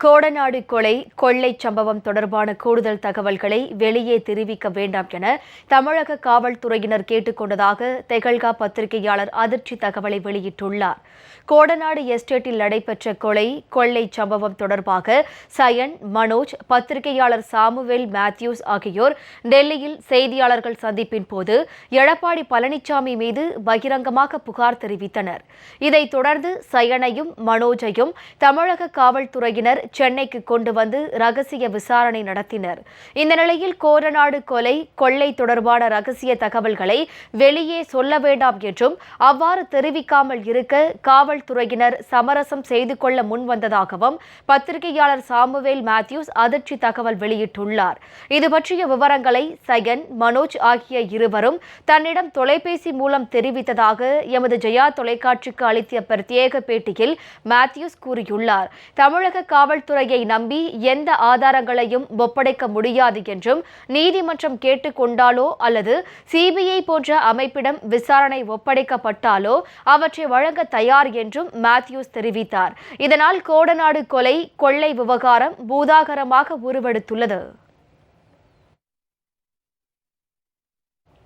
கோடநாடு கொலை கொள்ளை சம்பவம் தொடர்பான கூடுதல் தகவல்களை வெளியே தெரிவிக்க வேண்டாம் என தமிழக காவல்துறையினர் கேட்டுக்கொண்டதாக தெகல்கா பத்திரிகையாளர் அதிர்ச்சி தகவலை வெளியிட்டுள்ளார். கோடநாடு எஸ்டேட்டில் நடைபெற்ற கொலை கொள்ளை சம்பவம் தொடர்பாக சயன் மனோஜ் பத்திரிகையாளர் சாமுவேல் மேத்யூஸ் ஆகியோர் டெல்லியில் செய்தியாளர்கள் சந்திப்பின் போது எடப்பாடி பழனிசாமி மீது பகிரங்கமாக புகார் தெரிவித்தனர். இதைத் தொடர்ந்து சயனையும் மனோஜையும் தமிழக காவல்துறையினர் சென்னைக்கு கொண்டு வந்து ரகசிய விசாரணை நடத்தினர். இந்த நிலையில் கோரநாடு கொலை கொள்ளை தொடர்பான ரகசிய தகவல்களை வெளியே சொல்ல வேண்டாம் என்றும் அவ்வாறு தெரிவிக்காமல் இருக்க காவல்துறையினர் சமரசம் செய்து கொள்ள முன்வந்ததாகவும் பத்திரிகையாளர் சாமுவேல் மேத்யூஸ் அதிர்ச்சி தகவல் வெளியிட்டுள்ளார். இது பற்றிய விவரங்களை சயன் மனோஜ் ஆகிய இருவரும் தன்னிடம் தொலைபேசி மூலம் தெரிவித்ததாக எமது ஜெயா தொலைக்காட்சிக்கு அளித்த பிரத்யேக பேட்டியில் மேத்யூஸ் கூறியுள்ளார். தமிழக காவல் காவல்துறையை நம்பி எந்த ஆதாரங்களையும் ஒப்படைக்க முடியாது என்றும் நீதிமன்றம் கேட்டுக்கொண்டாலோ அல்லது சிபிஐ போன்ற அமைப்பிடம் விசாரணை ஒப்படைக்கப்பட்டாலோ அவற்றை வழங்க தயார் என்றும் மேத்யூஸ் தெரிவித்தார். இதனால் கோடநாடு கொலை கொள்ளை விவகாரம் பூதாகரமாக உருவெடுத்துள்ளது.